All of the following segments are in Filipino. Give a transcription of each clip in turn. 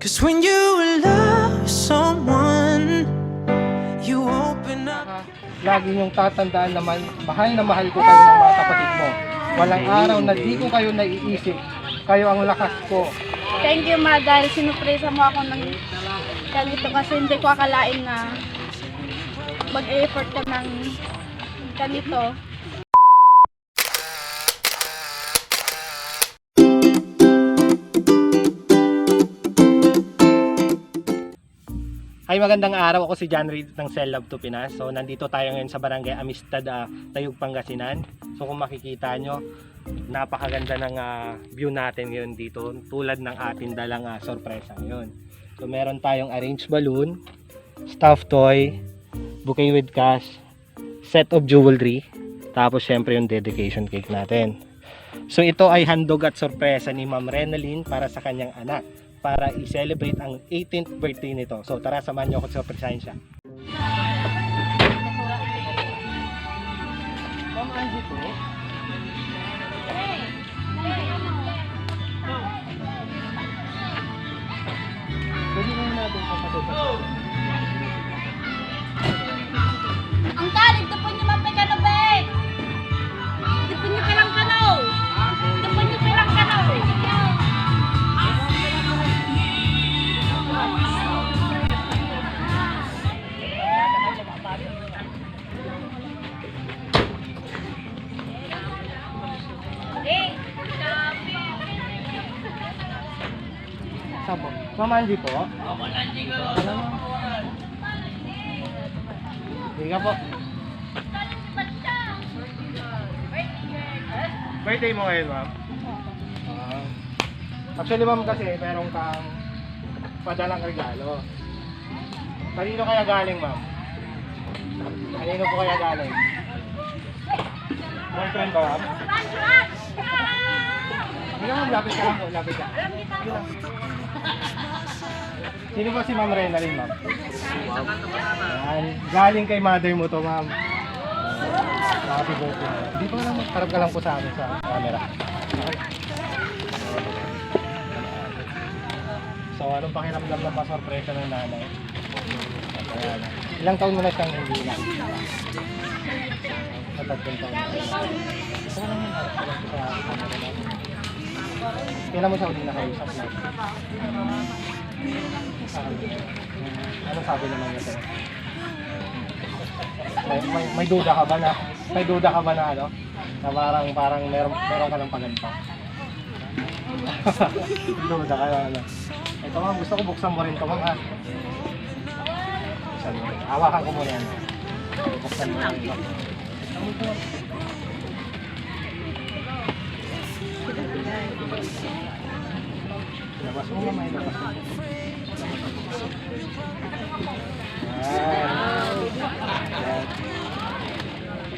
Cause when you love someone, you open up. Lagi niyong tatandaan na mahal, mahal na mahal ko kayo ng mga kapatid mo. Walang araw na di ko kayo naiisip. Kayo ang lakas ko. Thank you ma dahil sinupresa mo ako ng ganito kasi hindi ko akalain na mag-effort ka ng ganito. Ay magandang araw ako si John Reed ng Cell Love to Pinas. So nandito tayo ngayon sa Barangay Amistad, ah, Tayug Pangasinan. So kung makikita nyo, napakaganda ng ah, view natin ngayon dito tulad ng ating dalang ah, sorpresa ngayon. So meron tayong arranged balloon, stuffed toy, bouquet with cash, set of jewelry, tapos syempre yung dedication cake natin. So ito ay handog at sorpresa ni Ma'am Renalyn para sa kanyang anak para i-celebrate ang 18th birthday nito. So tara samahan niyo ako sa sorpresahin siya. Ma'am Angie po. Sabo. Ma'am Angie po. Ma'am Angie ko. Sige po. Birthday mo ngayon, ma'am? Ah. actually, ma'am, kasi meron kang padalang regalo. Kanino kaya galing, ma'am? Kanino po kaya galing? Boyfriend ba, ma'am? Hindi ma'am, lapit ka lang po, lapit ka. Sige lang. Sino ba si Ma'am Renalyn, ma'am? Yan. Galing kay mother mo to, ma'am. Happy birthday. Hindi pa lang, harap ka lang po sa amin sa camera. So, anong pakiramdam na pa-sorpresa ng nanay? Ayan. Ilang taon mo na siyang hindi na? Sa tatlong taon. Sa camera natin. Kailan mo siya ulit nakausap na? Anong sabi naman niya sa'yo? May, may, may duda ka ba na may duda ka ba na ano? Na parang parang meron meron ka ng paganto. duda ka na ano. Ito ma'am, gusto ko buksan mo rin ito mo. Hawakan ko muna yan. Buksan mo rin ito.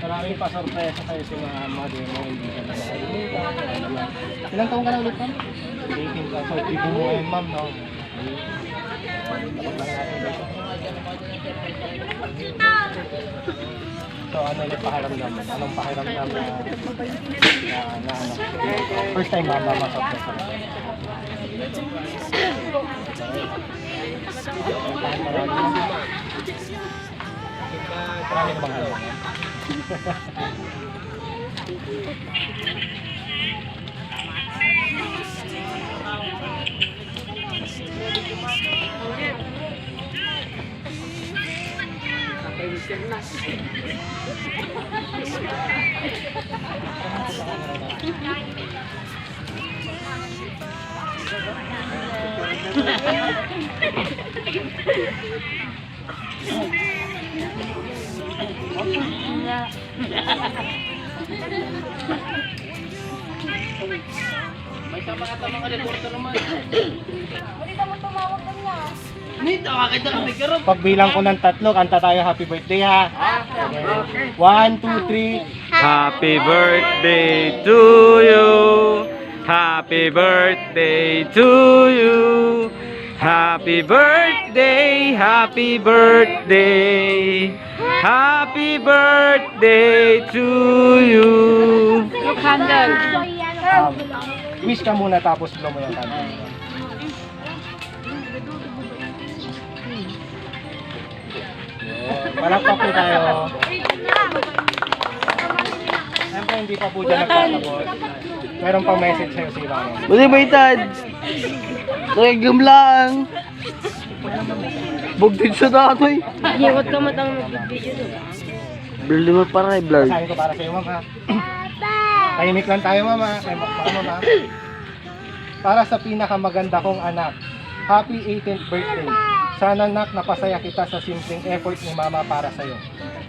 Maraming pa sorpresa kayo si mga mother mo, hindi ka na makalimutan. Ilang taong ka na ulit, ma'am? 18 ka. So, ibo mo ngayon, ma'am, no? So, ano ulit pakiramdam? Anong pakiramdam na, na, na? First time, ma'am, na masorpresa ka? Marami ka bang alam? Pagbilang ko ng tatlo, kanta tayo happy birthday ha. One, two, three. Happy birthday to you. Happy birthday to you. Happy birthday, happy birthday. Happy birthday to you. Yung candle. Um, wish ka muna tapos blow mo yung candle. Malakpak tayo. Hindi pa po dyan nagtatapos. Meron pang message sa'yo si Mama. Buti ba itad? Nakigam lang. Bugtid sa datoy. Hiwag ka matang mag-video doon. Blur mo para eh, blur. Sasahin ko para sa'yo, Mama. Tahimik lang tayo, Mama. Ay, baka, Mama. Para sa pinakamaganda kong anak, Happy 18th birthday. Sana nak napasaya kita sa simpleng effort ni Mama para sa'yo.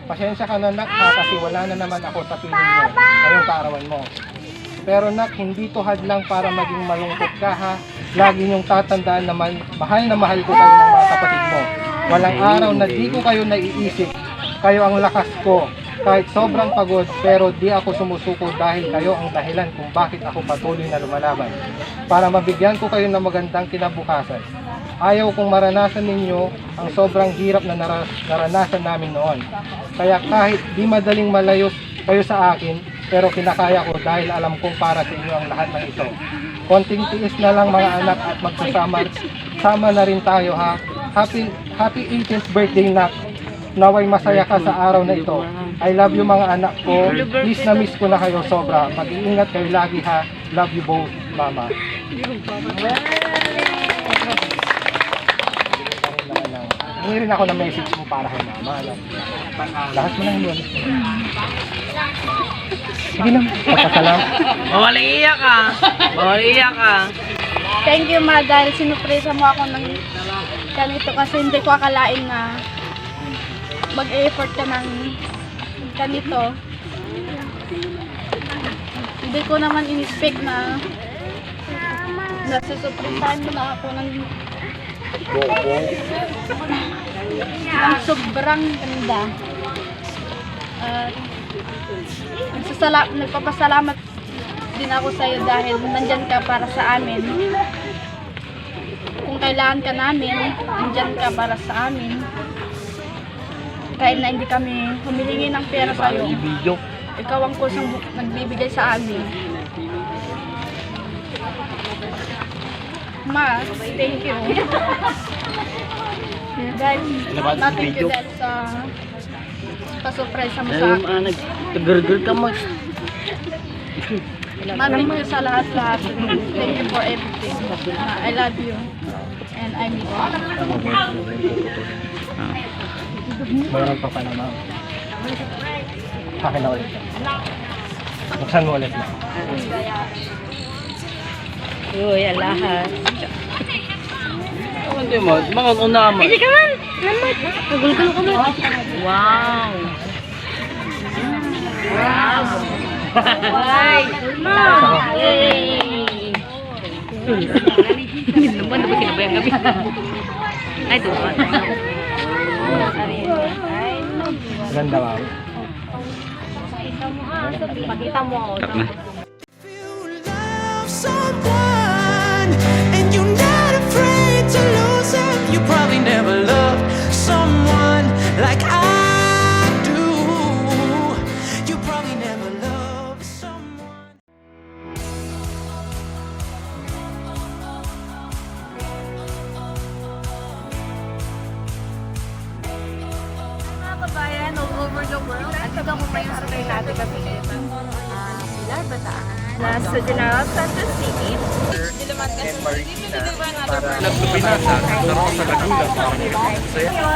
Pasensya ka na nak ha, kasi wala na naman ako sa piling mo ngayong kaarawan mo. Pero nak, hindi to hadlang para maging malungkot ka ha. Lagi niyong tatandaan naman, mahal na mahal ko kayo ng mga kapatid mo. Walang araw na di ko kayo naiisip. Kayo ang lakas ko. Kahit sobrang pagod, pero di ako sumusuko dahil kayo ang dahilan kung bakit ako patuloy na lumalaban. Para mabigyan ko kayo ng magandang kinabukasan. Ayaw kong maranasan ninyo ang sobrang hirap na nara- naranasan namin noon. Kaya kahit di madaling malayo kayo sa akin, pero kinakaya ko dahil alam kong para sa inyo ang lahat ng ito. Konting tiis na lang mga anak at magsasama sama na rin tayo ha. Happy happy 18th birthday na Naway masaya ka sa araw na ito. I love you mga anak ko. Miss na miss ko na kayo sobra. Mag-iingat kayo lagi ha. Love you both, mama. Hindi rin ako ng message mo para kay mama. Ano? Lahat mo lang yun. Sige lang. Pagkasalam. Bawal iiyak ka. Bawal iiyak ka. Thank you ma dahil sinupresa mo ako ng ganito kasi hindi ko akalain na mag-effort ka ng ganito. Hindi ko naman in-expect na nasusurpresahan mo na ako ng ng sobrang ganda. At nagsasala- nagpapasalamat din ako sa iyo dahil nandyan ka para sa amin. Kung kailangan ka namin, nandyan ka para sa amin. Kahit na hindi kami humihingi ng pera sa iyo, ikaw ang kusang bu- nagbibigay sa amin. Ma, thank you. dahil, ma, thank you dahil sa pasurpresa mo sa akin. ah, nag... Tagargar ka mo. Ma, thank you sa lahat-lahat. Thank you for everything. Ma, I love you. And I miss you. Meron pa pala ma'am. Akin na ulit. Buksan mo ulit na. Uy, alahas. Ano mo? Mga unaman. Pwede ka man! Namat! Nagulgulo ka man! Wow! Wow! Ay! Yay! Naman na ba kinabayang gabi? Ay, tuwa. Ganda ma'am. Pakita mo ako. If you love someone never loved someone like I do. You probably never loved someone. Mga kabayan all over the world. At taga mo may harapin natin kami Ah, Pilar Bataan. nasa General Santos City. Nagtupin sa Rosa sa Laguna. Saya.